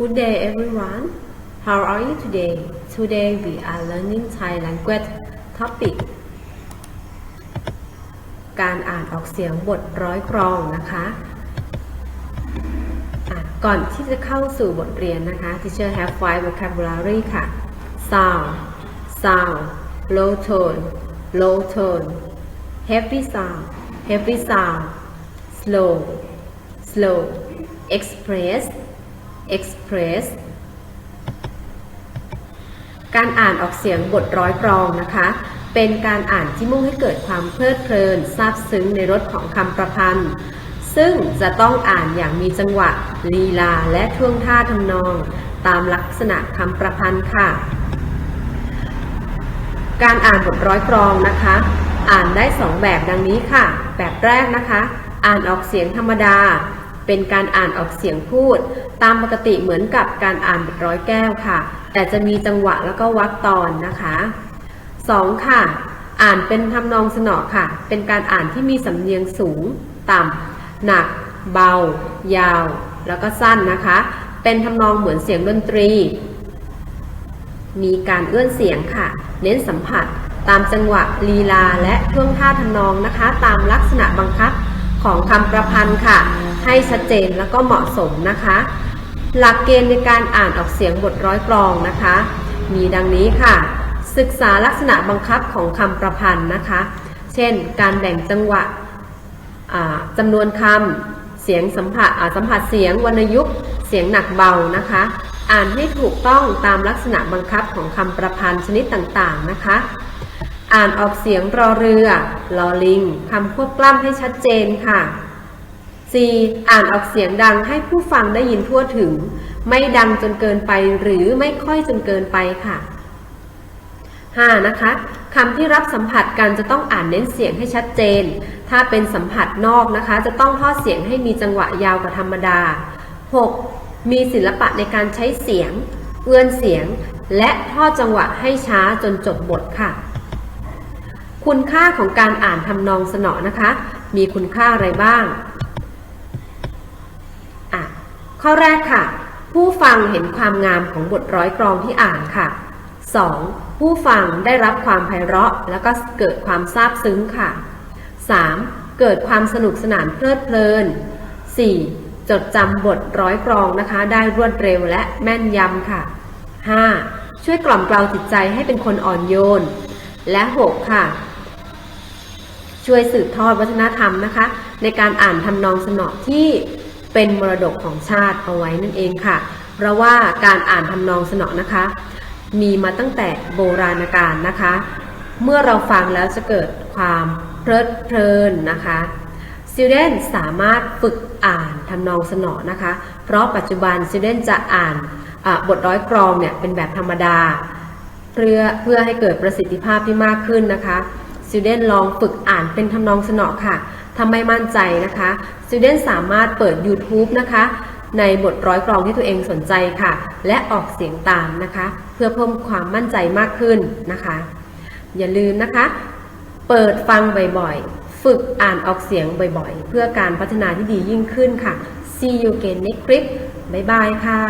Good day everyone. How are you today? Today we are learning Thai language topic การอ่านออกเสียงบทร้อยกรองนะคะะก่อนที่จะเข้าสู่บทเรียนนะคะ Teacher have five vocabulary ค่ะ sound sound low tone low tone heavy sound heavy sound slow slow express express การอ่านออกเสียงบทร้อยกรองนะคะ เป็นการอ่านที่มุ่งให้เกิดความเพลิดเพลินซาบซึ้งในรสของคำประพันธ์ ซึ่งจะต้องอ่านอย่างมีจังหวะ ลีลา และท่วงท่าทำนอง ตามลักษณะคำประพันธ์ค่ะ การอ่านบทร้อยกรองนะคะ อ่านได้สองแบบดังนี้ค่ะ แบบแรกนะคะ อ่านออกเสียงธรรมดา เป็นการอ่านออกเสียงพูด ตามปกติเหมือนกับการอ่านบทร้อยแก้วค่ะ แต่จะมีจังหวะแล้วก็วรรคตอนนะคะ 2. ค่ะ อ่านเป็นทำนองสนอค่ะ เป็นการอ่านที่มีสำเนียงสูง ต่ำ หนัก เบา ยาว แล้วก็สั้นนะคะ เป็นทำนองเหมือนเสียงดนตรี มีการเอื้อนเสียงค่ะ เน้นสัมผัส ตามจังหวะลีลาและท่วงท่าทำนองนะคะ ตามลักษณะบังคับ ของคำประพันธ์ค่ะ ให้ชัดเจนแล้วก็เหมาะสมนะคะ หลักเกณฑ์ในการอ่านออกเสียงบทร้อยกรองนะคะ มีดังนี้ค่ะ ศึกษาลักษณะบังคับของคำประพันธ์นะคะ เช่น การแบ่งจังหวะจำนวนคำเสียงสัมผัสสัมผัสเสียงวรรณยุกต์เสียงหนักเบานะคะ อ่านให้ถูกต้องตามลักษณะบังคับของคำประพันธ์ชนิดต่างๆนะคะ อ่านออกเสียงรอเรือลอลิงคำควบกล้ำให้ชัดเจนค่ะ 4. อ่านออกเสียงดังให้ผู้ฟังได้ยินทั่วถึง ไม่ดังจนเกินไปหรือไม่ค่อยจนเกินไปค่ะ 5. นะคะคำที่รับสัมผัสกันจะต้องอ่านเน้นเสียงให้ชัดเจน ถ้าเป็นสัมผัสนอกนะคะ จะต้องทอดเสียงให้มีจังหวะยาวกว่าธรรมดา 6. มีศิลปะในการใช้เสียง เอื้อนเสียง และทอดจังหวะให้ช้าจนจบบทค่ะ คุณค่าของการอ่านทำนองสนอนะคะ มีคุณค่าอะไรบ้างอะข้อแรกค่ะ ผู้ฟังเห็นความงามของบทร้อยกรองที่อ่านค่ะ 2. ผู้ฟังได้รับความไพเราะ แล้วก็เกิดความซาบซึ้งค่ะ 3. เกิดความสนุกสนานเพลิดเพลิน 4. จดจำบทร้อยกรองนะคะ ได้รวดเร็วและแม่นยำค่ะ 5. ช่วยกล่อมเกลาจิตใจให้เป็นคนอ่อนโยน และ 6. ค่ะ ช่วยสืบทอดวัฒนธรรมนะคะ ในการอ่านทำนองสนอที่เป็นมรดกของชาติเอาไว้นั่นเองค่ะ เพราะว่าการอ่านทำนองสนอนะคะ มีมาตั้งแต่โบราณกาลนะคะ เมื่อเราฟังแล้วจะเกิดความเพลิดเพลินนะคะ Student สามารถฝึกอ่านทำนองสนอนะคะ เพราะปัจจุบัน Student จะอ่านบทร้อยกรองเนี่ยเป็นแบบธรรมดาเพื่อเพื่อให้เกิดประสิทธิภาพที่มากขึ้นนะคะ Student ลองฝึกอ่านเป็นทำนองสนอค่ะถ้าไม่มั่นใจนะคะ Student สามารถเปิด YouTube นะคะ ในบทร้อยกรองที่ตัวเองสนใจค่ะ และออกเสียงตามนะคะ เพื่อเพิ่มความมั่นใจมากขึ้นนะคะ อย่าลืมนะคะ เปิดฟังบ่อยๆ ฝึกอ่านออกเสียงบ่อยๆ เพื่อการพัฒนาที่ดียิ่งขึ้นค่ะ See you again next clip บ๊ายบายค่ะ